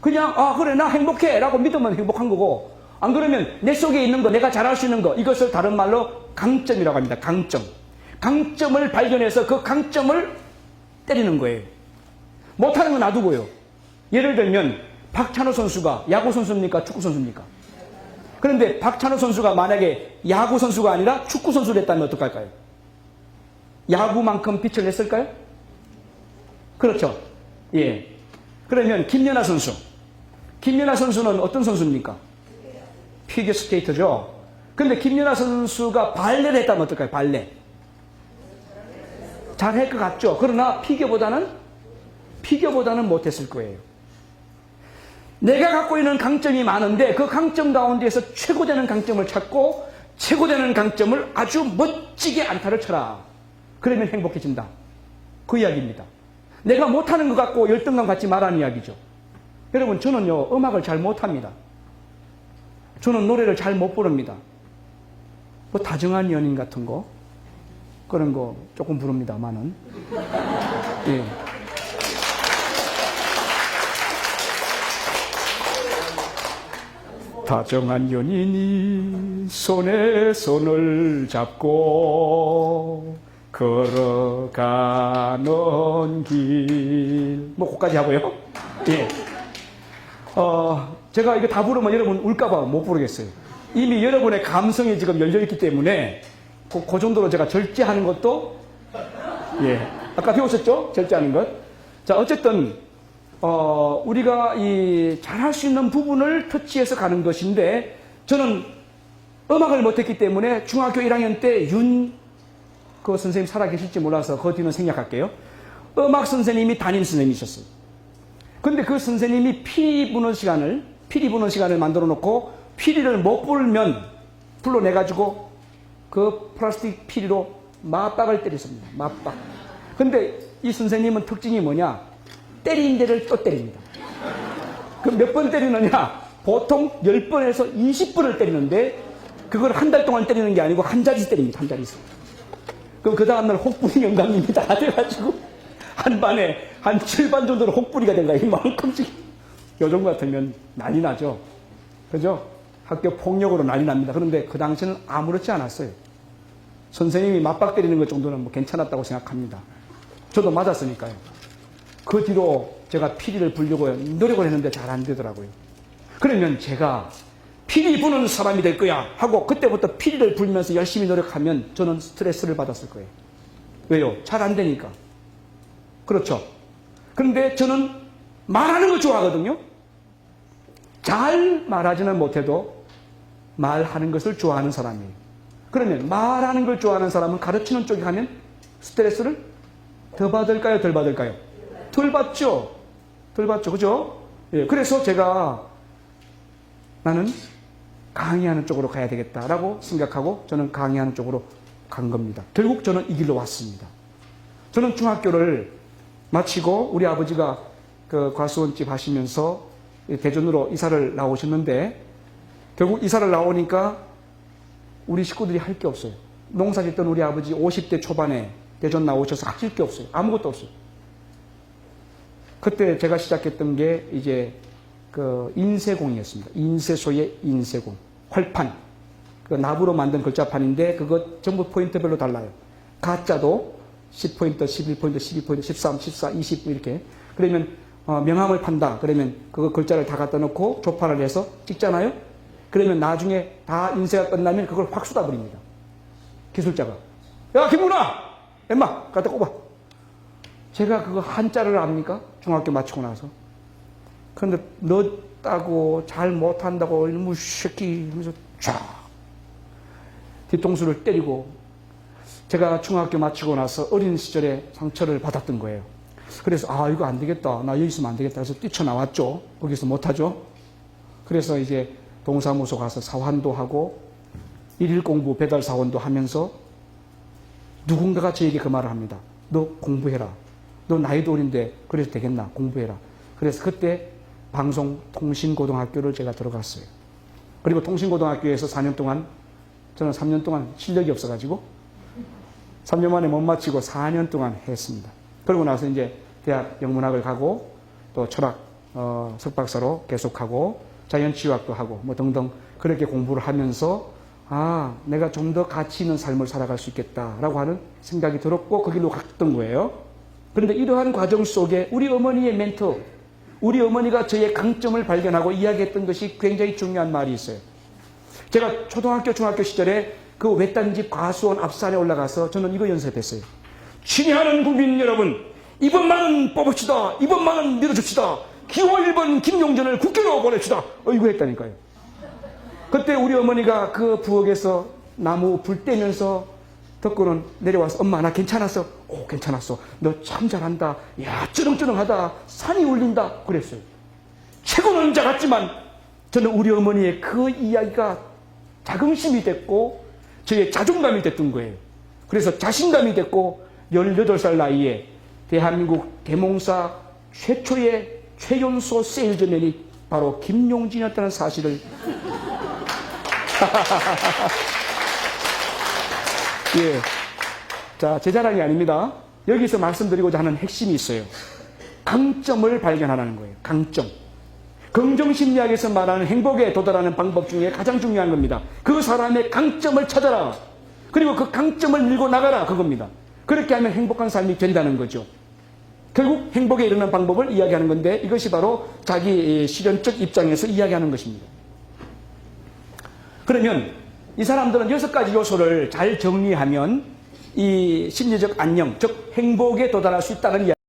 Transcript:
그냥 아 그래 나 행복해 라고 믿으면 행복한 거고 안 그러면 내 속에 있는 거 내가 잘할 수 있는 거 이것을 다른 말로 강점이라고 합니다. 강점. 강점을 발견해서 그 강점을 때리는 거예요. 못하는 건 놔두고요. 예를 들면 박찬호 선수가 야구 선수입니까? 축구 선수입니까? 그런데 박찬호 선수가 만약에 야구 선수가 아니라 축구 선수를 했다면 어떡할까요? 야구만큼 빛을 냈을까요? 그렇죠. 예. 그러면 김연아 선수. 김연아 선수는 어떤 선수입니까? 피겨 스케이터죠. 근데 김연아 선수가 발레를 했다면 어떨까요? 발레. 잘 할 것 같죠. 그러나 피겨보다는 피겨보다는 못했을 거예요. 내가 갖고 있는 강점이 많은데 그 강점 가운데에서 최고되는 강점을 찾고 최고되는 강점을 아주 멋지게 안타를 쳐라. 그러면 행복해진다. 그 이야기입니다. 내가 못하는 것 같고 열등감 갖지 말라는 이야기죠. 여러분, 저는요, 음악을 잘 못합니다. 저는 노래를 잘 못 부릅니다. 뭐, 다정한 연인 같은 거, 그런 거 조금 부릅니다만은. 예. 다정한 연인이 손에 손을 잡고 걸어가는 길. 뭐, 그까지 하고요. 예. 어, 제가 이거 다 부르면 여러분 울까봐 못 부르겠어요. 이미 여러분의 감성이 지금 열려있기 때문에 그, 그 정도로 제가 절제하는 것도 예. 아까 배우셨죠? 절제하는 것. 자, 어쨌든, 어, 우리가 이 잘할 수 있는 부분을 터치해서 가는 것인데, 저는 음악을 못했기 때문에 중학교 1학년 때 윤, 그 선생님 살아계실지 몰라서 그 뒤는 생략할게요. 음악 선생님이 담임 선생님이셨어요. 근데 그 선생님이 피리 부는 시간을, 피리 부는 시간을 만들어 놓고, 피리를 못 불면 불러내가지고 그 플라스틱 피리로 맞박을 때렸습니다. 맞박. 근데 이 선생님은 특징이 뭐냐? 때린 데를 또 때립니다. 그몇번 때리느냐? 보통 10번에서 20번을 때리는데 그걸 한 달 동안 때리는 게 아니고 한 자리 때립니다. 한 자리에서. 그럼 그 다음날 혹분이 영감님이 다 돼가지고 한 반에 한 7반 정도로 혹분이가 된 거야. 이만큼씩. 요즘 같으면 난리 나죠. 그죠? 학교 폭력으로 난리 납니다. 그런데 그 당시는 아무렇지 않았어요. 선생님이 맞박 때리는 것 정도는 뭐 괜찮았다고 생각합니다. 저도 맞았으니까요. 그 뒤로 제가 피리를 불려고 노력을 했는데 잘 안 되더라고요. 그러면 제가 피리 부는 사람이 될 거야 하고 그때부터 피리를 불면서 열심히 노력하면 저는 스트레스를 받았을 거예요. 왜요? 잘 안 되니까. 그렇죠. 그런데 저는 말하는 걸 좋아하거든요. 잘 말하지는 못해도 말하는 것을 좋아하는 사람이에요. 그러면 말하는 걸 좋아하는 사람은 가르치는 쪽에 가면 스트레스를 더 받을까요? 덜 받을까요? 덜 받죠. 덜 받죠. 그죠? 예, 그래서 제가 나는 강의하는 쪽으로 가야 되겠다라고 생각하고 저는 강의하는 쪽으로 간 겁니다. 결국 저는 이 길로 왔습니다. 저는 중학교를 마치고 우리 아버지가 그 과수원집 하시면서 대전으로 이사를 나오셨는데 결국 이사를 나오니까 우리 식구들이 할 게 없어요. 농사 짓던 우리 아버지 50대 초반에 대전 나오셔서 하실 게 없어요. 아무것도 없어요. 그때 제가 시작했던 게 이제 그 인쇄공이었습니다. 인쇄소의 인쇄공. 활판. 그 나부로 만든 글자판인데 그거 전부 포인트별로 달라요. 가짜도 10포인트, 11포인트, 12포인트, 13, 14, 20 이렇게. 그러면 어, 명함을 판다. 그러면 그거 글자를 다 갖다 놓고 조판을 해서 찍잖아요. 그러면 나중에 다 인쇄가 끝나면 그걸 확 쏟아버립니다. 기술자가. 야, 김문아! 엠마, 갖다 꼽아. 제가 그거 한자를 압니까? 중학교 마치고 나서. 그런데 넣었다고 잘 못한다고 이놈의 새끼 하면서 쫙 뒤통수를 때리고 제가 중학교 마치고 나서 어린 시절에 상처를 받았던 거예요. 그래서 아 이거 안 되겠다. 나 여기 있으면 안 되겠다. 그래서 뛰쳐나왔죠. 거기서 못하죠. 그래서 이제 동사무소 가서 사환도 하고 일일 공부 배달 사원도 하면서 누군가가 저에게 그 말을 합니다. 너 공부해라. 너 나이도 어린데 그래도 되겠나? 공부해라. 그래서 그때 방송통신고등학교를 제가 들어갔어요. 그리고 통신고등학교에서 4년 동안 저는 3년 동안 실력이 없어가지고 3년 만에 못 마치고 4년 동안 했습니다. 그러고 나서 이제 대학 영문학을 가고 또 철학 어, 석박사로 계속하고 자연치유학도 하고 뭐 등등 그렇게 공부를 하면서 아 내가 좀 더 가치 있는 삶을 살아갈 수 있겠다라고 하는 생각이 들었고 그 길로 갔던 거예요. 그런데 이러한 과정 속에 우리 어머니의 멘토, 우리 어머니가 저의 강점을 발견하고 이야기했던 것이 굉장히 중요한 말이 있어요. 제가 초등학교, 중학교 시절에 그 외딴 집 과수원 앞산에 올라가서 저는 이거 연습했어요. 친애하는 국민 여러분, 이번만은 뽑읍시다. 이번만은 밀어줍시다. 기호 1번 김용전을 국회로 보냅시다. 어, 이거 했다니까요. 그때 우리 어머니가 그 부엌에서 나무 불 떼면서 덕구는 내려와서 엄마 나 괜찮았어. 오 괜찮았어. 너 참 잘한다. 야 쩌렁쩌렁하다. 산이 울린다. 그랬어요. 최고는 작았지만 저는 우리 어머니의 그 이야기가 자긍심이 됐고 저의 자존감이 됐던 거예요. 그래서 자신감이 됐고 18살 나이에 대한민국 대몽사 최초의 최연소 세일즈맨이 바로 김용진이었다는 사실을 예. 자, 제 자랑이 아닙니다. 여기서 말씀드리고자 하는 핵심이 있어요. 강점을 발견하라는 거예요. 강점. 긍정심리학에서 말하는 행복에 도달하는 방법 중에 가장 중요한 겁니다. 그 사람의 강점을 찾아라. 그리고 그 강점을 밀고 나가라. 그겁니다. 그렇게 하면 행복한 삶이 된다는 거죠. 결국 행복에 이르는 방법을 이야기하는 건데 이것이 바로 자기 실현적 입장에서 이야기하는 것입니다. 그러면 이 사람들은 여섯 가지 요소를 잘 정리하면 이 심리적 안녕, 즉 행복에 도달할 수 있다는 이야기.